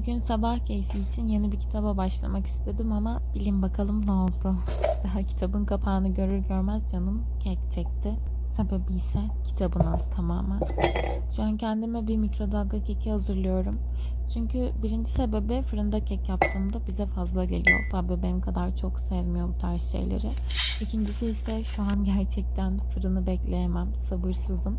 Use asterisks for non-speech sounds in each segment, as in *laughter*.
Bugün sabah keyfi için yeni bir kitaba başlamak istedim ama bilin bakalım ne oldu. Daha kitabın kapağını görür görmez canım kek çekti. Sebebi ise kitabın adı tamamen. Şu an kendime bir mikrodalga keki hazırlıyorum. Çünkü birinci sebebi fırında kek yaptığımda bize fazla geliyor. Fabio benim kadar çok sevmiyor bu tarz şeyleri. İkincisi ise şu an gerçekten fırını bekleyemem. Sabırsızım.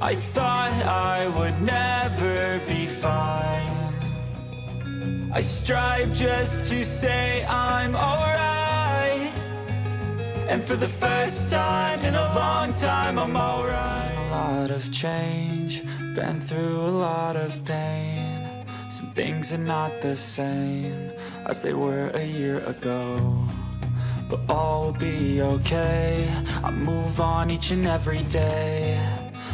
I thought I would never be fine. I strive just to say I'm alright. And for the first time in a long time, I'm alright. A lot of change, been through a lot of pain. Some things are not the same as they were a year ago. But all will be okay. I move on each and every day.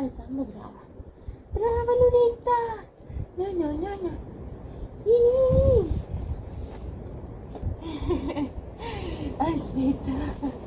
Alzando grava. ¡Graba, Lunita! No, no, no, no. ¡Vini. *laughs*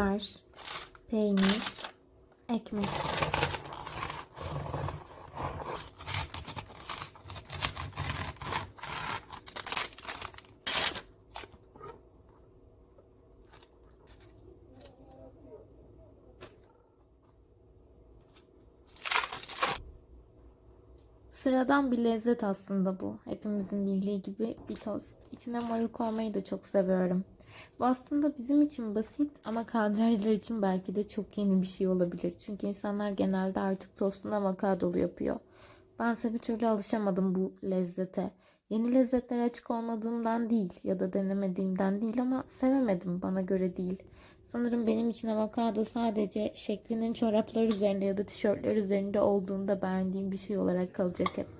Biber, peynir, ekmek. Sıradan bir lezzet aslında bu. Hepimizin bildiği gibi bir tost. İçine marul koymayı da çok seviyorum. Bu aslında bizim için basit ama kadrajlar için belki de çok yeni bir şey olabilir. Çünkü insanlar genelde artık tostunu avokadolu yapıyor. Bense bir türlü alışamadım bu lezzete. Yeni lezzetlere açık olmadığımdan değil ya da denemediğimden değil ama sevemedim bana göre değil. Sanırım benim için avokado sadece şeklinin çoraplar üzerinde ya da tişörtler üzerinde olduğunda beğendiğim bir şey olarak kalacak hep.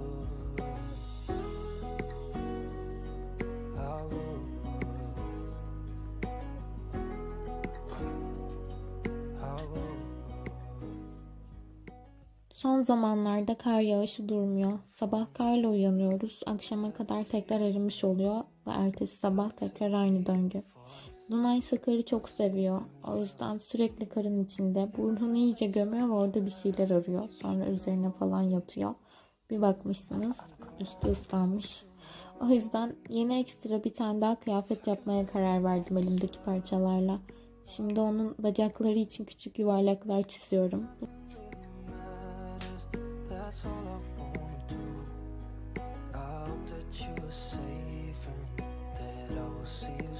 Son zamanlarda kar yağışı durmuyor. Sabah karla uyanıyoruz. Akşama kadar tekrar erimiş oluyor ve ertesi sabah tekrar aynı döngü. Lunay ise karı çok seviyor. O yüzden sürekli karın içinde burnunu iyice gömüyor ve orada bir şeyler arıyor. Sonra üzerine falan yatıyor. Bir bakmışsınız üstü ıslanmış. O yüzden yeni ekstra bir tane daha kıyafet yapmaya karar verdim elimdeki parçalarla. Şimdi onun bacakları için küçük yuvarlaklar çiziyorum. That's all I wanna do. I hope that you are safe and that I will see you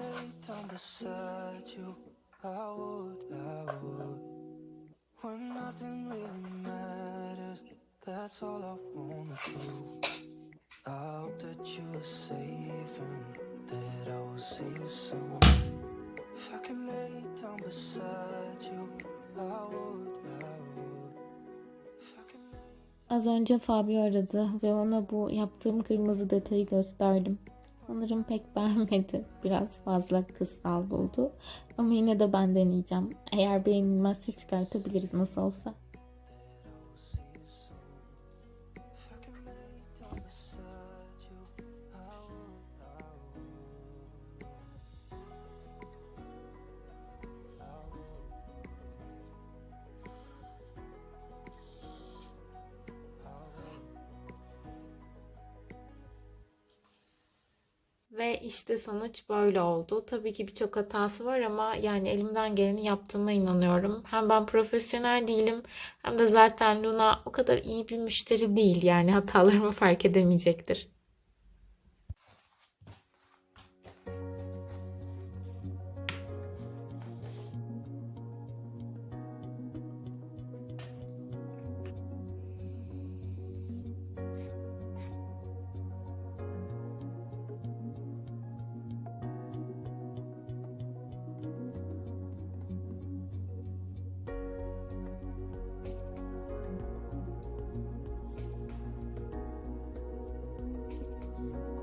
lay down beside you, I would, I would. When nothing really matters, that's all I wanna do. I hope that you are safe and that I will see you soon. If I could lay down beside you, I would, Az önce Fabio aradı ve ona bu yaptığım kırmızı detayı gösterdim. Sanırım pek *laughs* beğenmedi. Biraz fazla kızsal buldu. Ama yine de ben deneyeceğim. Eğer beğenilmezse çıkartabiliriz nasıl olsa. İşte sonuç böyle oldu. Tabii ki birçok hatası var ama yani elimden geleni yaptığıma inanıyorum. Hem ben profesyonel değilim hem de zaten Luna o kadar iyi bir müşteri değil. Yani hatalarımı fark edemeyecektir.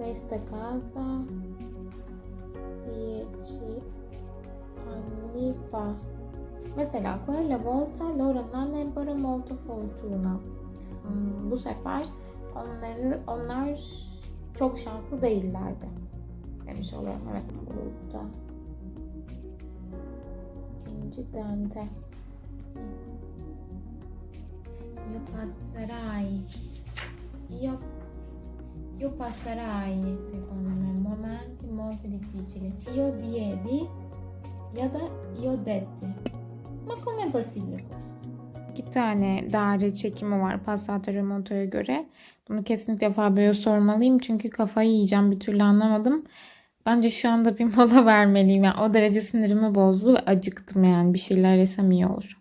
Questa casa dieci anni fa Mesela quella volta loro non ebbero molto fortuna. Hmm, bu sefer onları onlar çok şanslı değillerdi. Demiş oluyorum. Evet burada. Incidente. Io passerai. Io, io passerai, secondo me, momenti molto difficili. Io diedi ya da io detti. Ma come possibile questo? İki tane daire çekimi var Passat Remonto'ya göre. Bunu kesinlikle Fabio'ya sormalıyım çünkü kafayı yiyeceğim bir türlü anlamadım. Bence şu anda bir mola *laughs* vermeliyim. Yani o derece sinirimi bozdu ve acıktım yani. Bir şeyler yesem iyi olur.